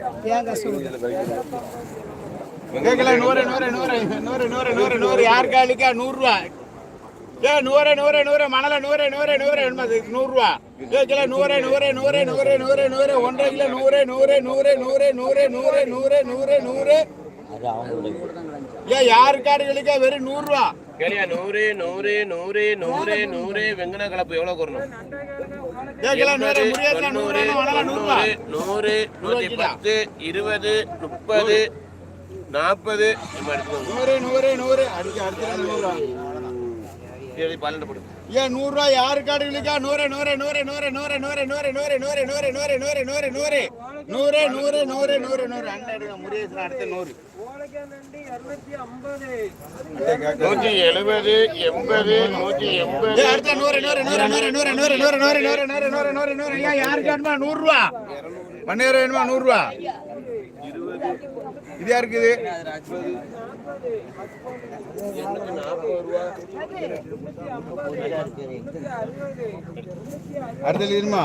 கஷ்டம் கேட்கல நூறு நூறு நூறு நூறு நூறு நூறு நூறு யார் காலுக்கா நூறுரூவா ஏ நூறு நூறு நூறு மணல நூறு நூறு நூறு என்பது நூறுரூவா கேட்கல நூறு நூறு நூறு நூறு நூறு நூறு ஒன்றரை கிலோ நூறு நூறு நூறு நூறு நூறு நூறு நூறு நூறு நூறு ஏ யார் காடுகளுக்கா வெறும் நூறுரூவா நூறு நூறு நூறு நூறு நூறு வெங்கன கலப்பு எவ்வளவு கூறணும் கேட்கல நூறு நூறு மணல நூறுரூவா நூறு நூத்தி பத்து இருபது முப்பது நாற்பது நூறு நூறு நூறு அடிக்க அடுத்த நூறுரூவா பன்னெண்டு போடு ஏன் நூறுரூவா யாரு காடுகளுக்கா நூறு நூறு நூறு நூறு நூறு நூறு நூறு நூறு நூறு நூறு நூறு நூறு நூறு நூறு நூறு நூறு நூறு நூறு அண்ணன் முடியாது அடுத்த நூறு நூத்தி எழுபது எண்பது நூத்தி எண்பது அடுத்த நூறு நூறு நூறு நூறு நூறு நூறு நூறு நூறு நூறு நூறு நூறு நூறு நூறு ஐயா யாருக்கு வேணுமா நூறுரூவா பன்னீர் வேணுமா நூறுரூவா இது யாருக்கு இது அடுத்தது இருமா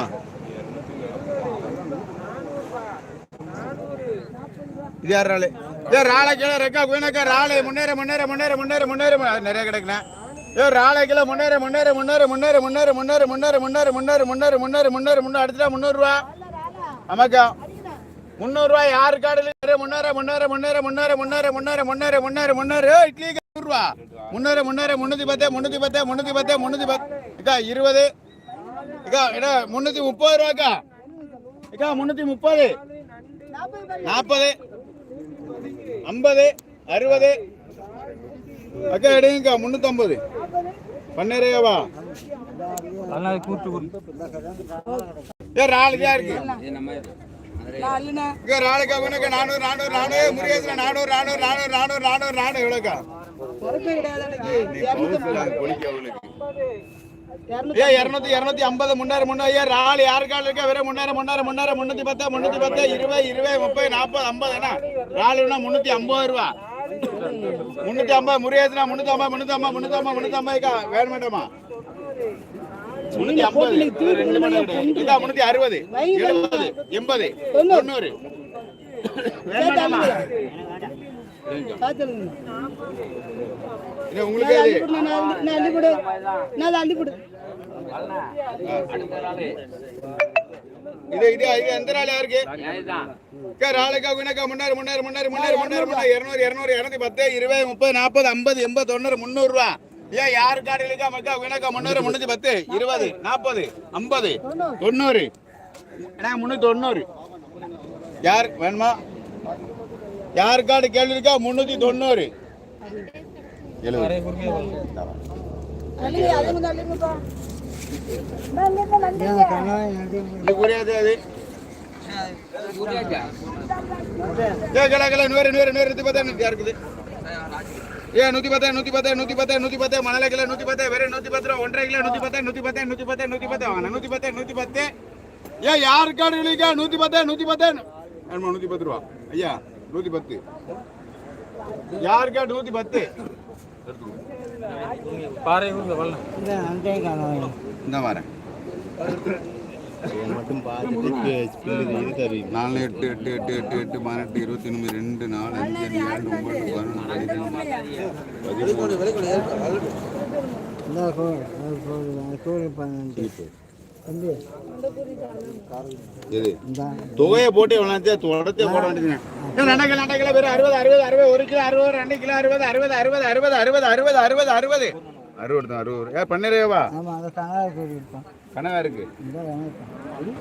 இது யார் ராளு ஏ ராளை கிலோ ரெக்கா குயினக்கா ராளை முன்னேற முன்னேற முன்னேற முன்னேற முன்னேற நிறைய கிடைக்கல ஏ ராளை கிலோ முன்னேற முன்னேற முன்னேற முன்னேற முன்னேற முன்னேற முன்னேற முன்னேற முன்னேற முன்னேற முன்னேற முன்னேற முன்னே அடுத்தா முந்நூறுரூவா ஆமாக்கா முந்நூறுரூவா யாரு காடுல முன்னேற முன்னேற முன்னேற முன்னேற முன்னேற முன்னேற முன்னேற முன்னேற முன்னேற இட்லி நூறுரூவா முன்னேற முன்னேற முந்நூற்றி பத்து முந்நூற்றி பத்து முந்நூற்றி பத்து முந்நூற்றி பத்து அக்கா இருபது அக்கா என்ன முந்நூற்றி முப்பது ரூபாக்கா அக்கா முந்நூற்றி முப்பது நாற்பது. ஐம்பது அறுபது. அக்கா எடுங்கக்கா முந்நூற்றம்பது பன்னீரேவா ஏ ராளுக்கா இருக்கு. இங்க ராளுக்கா உனக்கு நானூறு நானூறு நானூறு. முருகேசன் நானூறு நானூறு நானூறு நானூறு நானூறு நானூறு. எவ்வளோக்கா? ஏ இரநூத்தி இரநூத்தி ஐம்பது முன்னேறு முன்னே ஐயா ராள் யாரு கால் இருக்கா? வெறும் முன்னேற முன்னேற முன்னேற முன்னூத்தி பத்து முன்னூத்தி பத்து இருபது இருபது முப்பது நாற்பது ஐம்பது என்ன? ராளுனா முன்னூத்தி ஐம்பது ரூபா. முன்னூத்தி ஐம்பது முருகேசனா முன்னூத்தி ஐம்பது முன்னூத்தி ஐம்பது முன்னூத்தி ஐம்பது முன்னூத்தி ஐம்பதுக்கா வேணும் வேண்டாமா முன்னூத்தி ஐம்பது. இதா முன்னூத்தி அறுபது. எழுபது எண்பது தொண்ணூறு. இது? இது இது இது எந்த யாருக்கு? அக்கா, ராளுக்கா வினக்கா முன்னாரு முன்னாரு முன்னாரு முன்னாரு முன்னாரு முன்னாரு இருநூறு இருநூறு இருநூத்தி பத்து இருபது முப்பது நாற்பது ஐம்பது எண்பது தொண்ணூறு முந்நூறு ரூபா ஏன் யாரு காடுகளுக்கா மக்கா வினக்கா முன்னூறு முன்னூத்தி பத்து இருபது நாற்பது ஐம்பது தொண்ணூறு. முன்னூத்தி தொண்ணூறு. யார் வேணுமா? யார் கார்டு கேள்வி இருக்கா முன்னூத்தி தொண்ணூறு நூத்தி பத்தா நூத்தி பத்தா நூத்தி பத்தா நூத்தி பத்தா மணல கிலோ நூத்தி பத்தா வெறும் நூத்தி பத்து ரூபா ஒன்றரை கிலோ நூத்தி பத்தா நூத்தி பத்தா நூத்தி பத்தா நூத்தி பத்தா நூத்தி பத்தா நூத்தி பத்து ஏ யாரு கார்டு இல்லைக்கா நூத்தி பத்தா நூத்தி பத்தா நூத்தி பத்து ரூபா ஐயா நூத்தி பத்து யாரு கார்டு நூத்தி பத்து இந்த வரேன் மட்டும் பார்த்துட்டு இருக்காரு நாலு எட்டு எட்டு எட்டு எட்டு எட்டு பதினெட்டு இருபத்தி ஒன்று ரெண்டு நாலு அஞ்சு ஏழு ஒன்பது பதினொன்று எது தொகையை போட்டு எவ்வளோ தொடர்த்தே போட வேண்டியது நடக்கல நடக்கல வெறும் அறுபது அறுபது அறுபது ஒரு கிலோ அறுபது ரெண்டு கிலோ அறுபது அறுபது அறுபது அறுபது அறுபது அறுபது அறுபது அறுபது அறுபது தான் அறுபது ஏ பண்ணிடுவா கனவா இருக்கு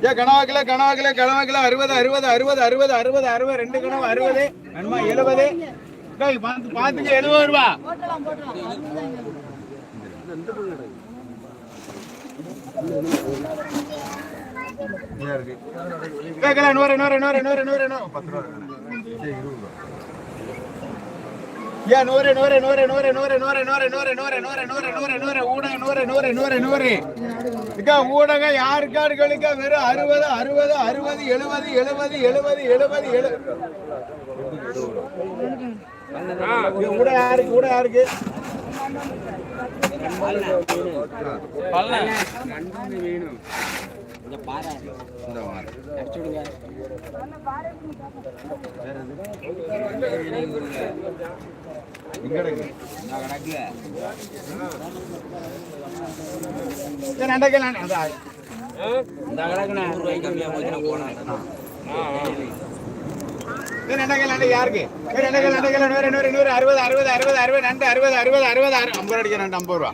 ஏ கனவா கிலோ கனவா கிலோ கனவா கிலோ அறுபது அறுபது அறுபது அறுபது அறுபது அறுபது ரெண்டு கனவு அறுபது வேணுமா எழுபது பார்த்து பார்த்துக்க எழுபது ரூபா நூறு நூறு நூறு நூறு நூறு நூறு பத்து ரூபா ஏன் நூறு நூறு நூறு நூறு நூறு நூறு நூறு நூறு நூறு நூறு நூறு நூறு நூறு ஊடக நூறு நூறு நூறு நூறு இக்கா ஊடக யாருக்காடுகளுக்கா வெறும் அறுபது அறுபது அறுபது எழுபது எழுபது எழுபது எழுபது எழு ஊடக யாருக்கு ஊடக யாருக்கு இந்த யாருக்கு அறுபது அறுபது அறுபது அறுபது நண்டு அறுபது அறுபது அறுபது ஐம்பது அடிக்க ரெண்டு ஐம்பது ரூபா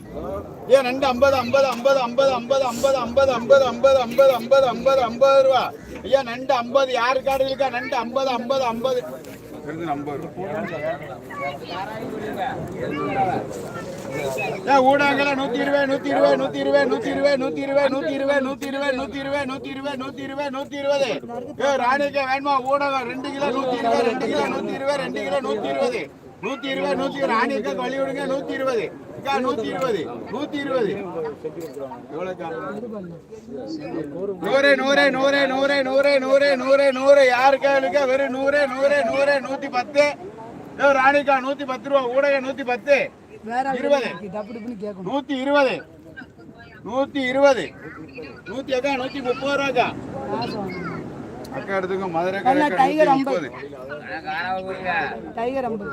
ஏன் ரெண்டு ஐம்பது ஐம்பது ஐம்பது ஐம்பது ஐம்பது ஐம்பது ஐம்பது ஐம்பது ஐம்பது ஐம்பது ஐம்பது ஐம்பது ஐம்பது ரூபா ஐயா நண்டு ஐம்பது யாரு காடு இருக்கா நண்டு ஐம்பது ஐம்பது ஐம்பது ஐம்பது ஏன் ஊடகங்கள நூத்தி இருபது நூத்தி இருபது நூத்தி இருபது நூத்தி இருபது நூத்தி இருபது நூத்தி இருபது நூத்தி இருபது நூத்தி இருபது நூத்தி இருபது நூத்தி இருபது நூத்தி இருபது ஏ ராணிக்கு வேணுமா ஊடகம் ரெண்டு கிலோ நூத்தி இருபது ரெண்டு கிலோ நூத்தி இருபது ரெண்டு கிலோ நூத்தி இருபது நூத்தி இருபது நூத்தி ராணிக்கு வழி விடுங்க நூத்தி இருபது நூத்தி இருபது நூத்தி இருபது. நூறு நூறு நூறு நூறு நூறு நூறு நூறு நூறு. யாருக்கா இருக்கா வெறும் நூறு நூறு நூறு நூத்தி பத்து. ராணிக்கா நூத்தி பத்து ரூபா ஊடகம் நூத்தி பத்து. இருபது. நூத்தி இருபது. நூத்தி இருபது. நூத்தி அக்கா நூத்தி முப்பது ரூபாக்கா? மதுரை கடை டைகர் 50 டைகர் 50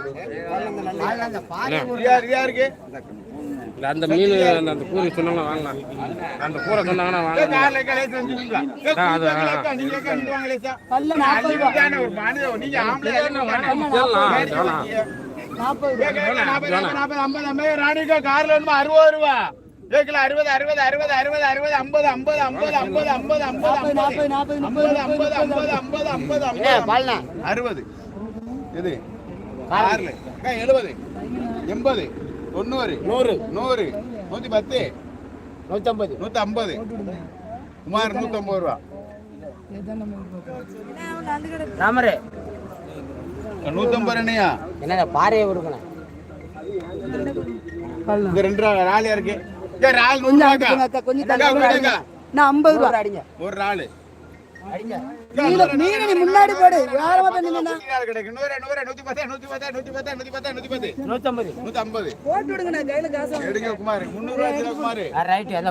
யார் யாருக்கு? இல்ல அந்த மீன் அந்த கூறி சொன்னாங்க வாங்கலாம். அந்த கூரை சொன்னாங்கன்னா வாங்கலாம். நாற்பது ரூபா. கார்ல அறுபது ரூபா. அறுபது அறுபது அறுபது அறுபது அறுபது ஐம்பது ஐம்பது ஐம்பது ஐம்பது ஐம்பது ஐம்பது ஐம்பது ஐம்பது ஐம்பது ஐம்பது ஐம்பது ஐம்பது ஐம்பது அறுபது இது ஆறுல எழுபது எண்பது தொண்ணூறு நூறு நூறு நூத்தி பத்து நூற்றம்பது நூத்தி ஐம்பது குமார் நூத்தி ஐம்பது ரூபா. ராமரே நூத்தம்பது ரூபாயா என்ன பாறையை கொடுக்கணும் பல்ல. இந்த ரெண்டு ராலியா இருக்கு நான் ஐம்பது ரூபா அடிங்க. ஒரு நாள் முன்னாடி போடு. வேற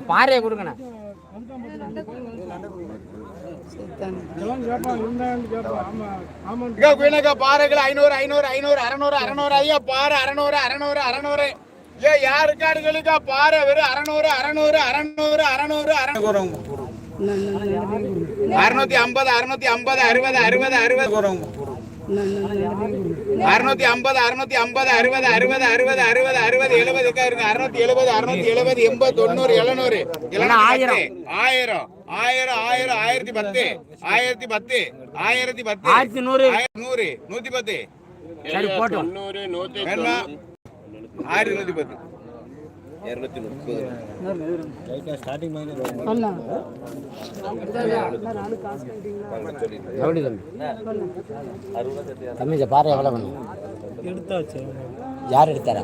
பாறையை கொடுங்க பாறைகள் ஐநூறு ஐநூறு ஐநூறு அறநூறு அறநூறு ஐயா பாறை அறநூறு அறநூறு அறநூறு. ஏ யாரு காடுகளுக்கா? பாறை வெறும் அறநூறு அறநூறு அறநூறு அறநூறு அறநூறு. அறுநூத்தி ஐம்பது அறுநூத்தி ஐம்பது அறுபது அறுபது அறுபது. அறுநூத்தி ஐம்பது அறுநூத்தி ஐம்பது அறுபது அறுபது அறுபது அறுபது அறுபது எழுபது இருக்கு. அறுநூத்தி எழுபது அறுநூத்தி எழுபது எண்பது தொண்ணூறு எழுநூறு. ஆயிரம். ஆயிரம் ஆயிரம் ஆயிரம் ஆயிரத்தி பத்து. ஆயிரத்தி பத்து ஆயிரத்தி பத்து. நூறு. நூறு நூத்தி பத்து. சரி போட்டோம். தொண்ணூறு நூற்றி வேணுமா? ஆயிரத்தி தொள்ளாயிரத்தி பத்து இரநூத்தி முப்பது தமிழ பாரு எவ்வளோ வேணும் எடுத்தாச்சு யார் எடுத்தாரா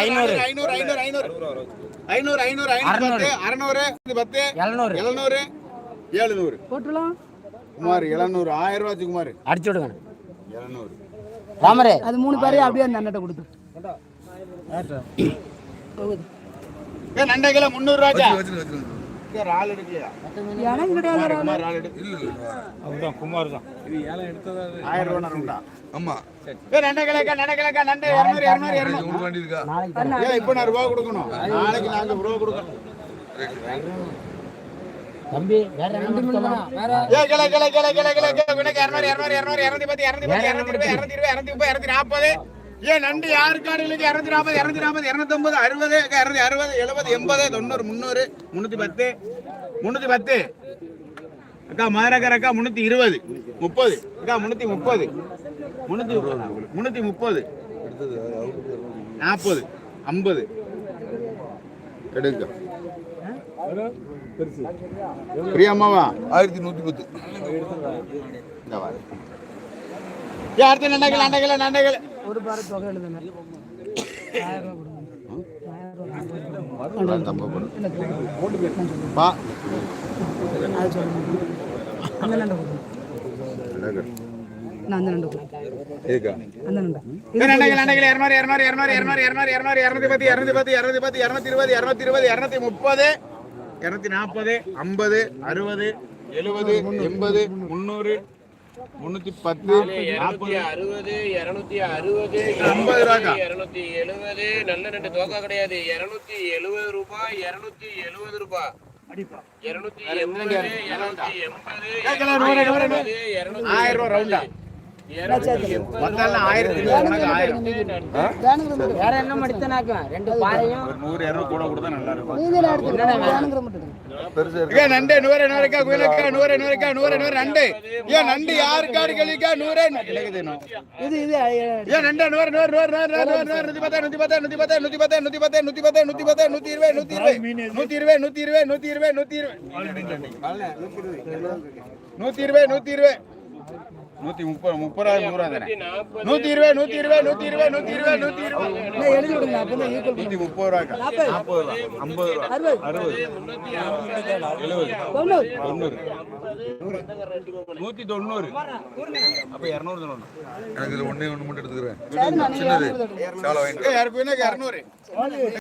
ஐநூறு ஐநூறு ஐநூறு ஐநூறு பத்து எழுநூறு எழுநூறு ஏழுநூறு. போட்டுலாம். குமார் எழுநூறு. ஆயிரம் ரூபாய் குமார். அடிச்சு விடுங்க எழுநூறு. ராமரே. அது மூணு பேரையும் அப்படியே அந்த அண்ணட்ட கொடுத்து ஏ நண்டைகள முந்நூறு ரூபாய்க்கா இங்க ரால் எடுக்கலையா? எனக்கு கிடையாது குமார் ரால் எடுக்கு ஆயிரம் ரூபாய் உண்டா? ஆமா. ஏ நண்டைகளக்கா நண்டைகளக்கா நண்டை இரநூறு இரநூறு இரநூறு. ஏ இப்போ நான் ரூபா கொடுக்கணும். நாளைக்கு நாங்க ரூபா கொடுக்கணும். தம்பி வேற என்ன சொல்லலாம் ஏ கிளை கிளை கிளை கிளை கிளை கிளை உனக்கு இரநூறு இரநூறு இரநூறு இரநூத்தி பத்து இரநூத்தி பத்து இரநூத்தி இருபது இரநூத்தி இருபது இரநூத்தி முப்பது இரநூத்தி நாற்பது. ஏ நண்டு யாருக்காடுகளுக்கு இரநூத்தி நாற்பது இரநூத்தி நாற்பது இரநூத்தி ஐம்பது அறுபது இரநூத்தி அறுபது எழுபது எண்பது தொண்ணூறு முந்நூறு முந்நூற்றி பத்து முந்நூற்றி பத்து. அக்கா மதுரக்கர் அக்கா முந்நூற்றி இருபது முப்பது. அக்கா முந்நூற்றி முப்பது முந்நூற்றி முந்நூற்றி முப்பது நாற்பது ஐம்பது. எடுங்க. பிரியாமாவா ஆயிரத்தி நூத்தி பத்து. இந்த வாரு. ஏ, அடுத்த நண்டைகள் நண்டைகள் நண்டைகள். ஒரு பாரு தொகை எழுதுங்க. அந்த நண்டை இரநூறு இரநூத்தி பத்து இரநூத்தி பத்து இரநூத்தி பத்து இரநூத்தி இருபது இரநூத்தி இருபது இரநூத்தி முப்பது. இரநூத்தி நாற்பது ஐம்பது அறுபது எழுபது எண்பது முந்நூறு முன்னூத்தி பத்து இருநூத்தி அறுபது இருநூத்தி அறுபது ஐம்பது ரூபாக்கா? இருநூத்தி எழுபது. நல்ல ரெண்டு தோக்கா கிடையாது. இருநூத்தி எழுபது ரூபாய் இருநூத்தி எழுபது ரூபாய் இருநூத்தி எண்பது இருநூத்தி எண்பது ஆயிரம் ரூபா ரவுண்டா வேற என்ன மடித்தனாக்கும் ரெண்டு பாறையும் நூறு இரநூறு கூட கொடுத்தா நல்லா இருக்கும் நண்டு நூறு நூறுக்கா குயிலக்கா நூறு நூறுக்கா நூறு நூறு நண்டு ஏன் நண்டு யாருக்காரு கழிக்கா நூறு இது இது ஏன் நண்டு நூறு நூறு நூறு நூறு நூறு நூறு நூறு நூத்தி பத்தா நூத்தி பத்து நூத்தி பத்து நூத்தி பத்து நூத்தி பத்து நூத்தி பத்து நூத்தி பத்து நூத்தி இருபது நூத்தி இருபது. நூத்தி இருபது நூத்தி இருபது நூத்தி இருபது. நூத்தி இருபது நூத்தி இருபது நூத்தி இருபது. நூத்தி முப்பது முப்பது நூறு தானே? நூத்தி இருபது நூத்தி இருபது நூத்தி இருபது நூத்தி இருபது நூத்தி இருபது. எழுதி விடுங்க அப்போ தான் ஈக்குவல் நூத்தி முப்பது ரூபாக்கா நாற்பது. ரூபா. ஐம்பது ரூபா. அறுபது. எழுபது. தொண்ணூறு. தொண்ணூறு. நூத்தி தொண்ணூறு. அப்ப இருநூறு தொண்ணூறு. எனக்கு இதுல ஒண்ணே ஒண்ணு மட்டும் எடுத்துக்கிறேன். சாலை வாங்கிட்டு இரநூறு.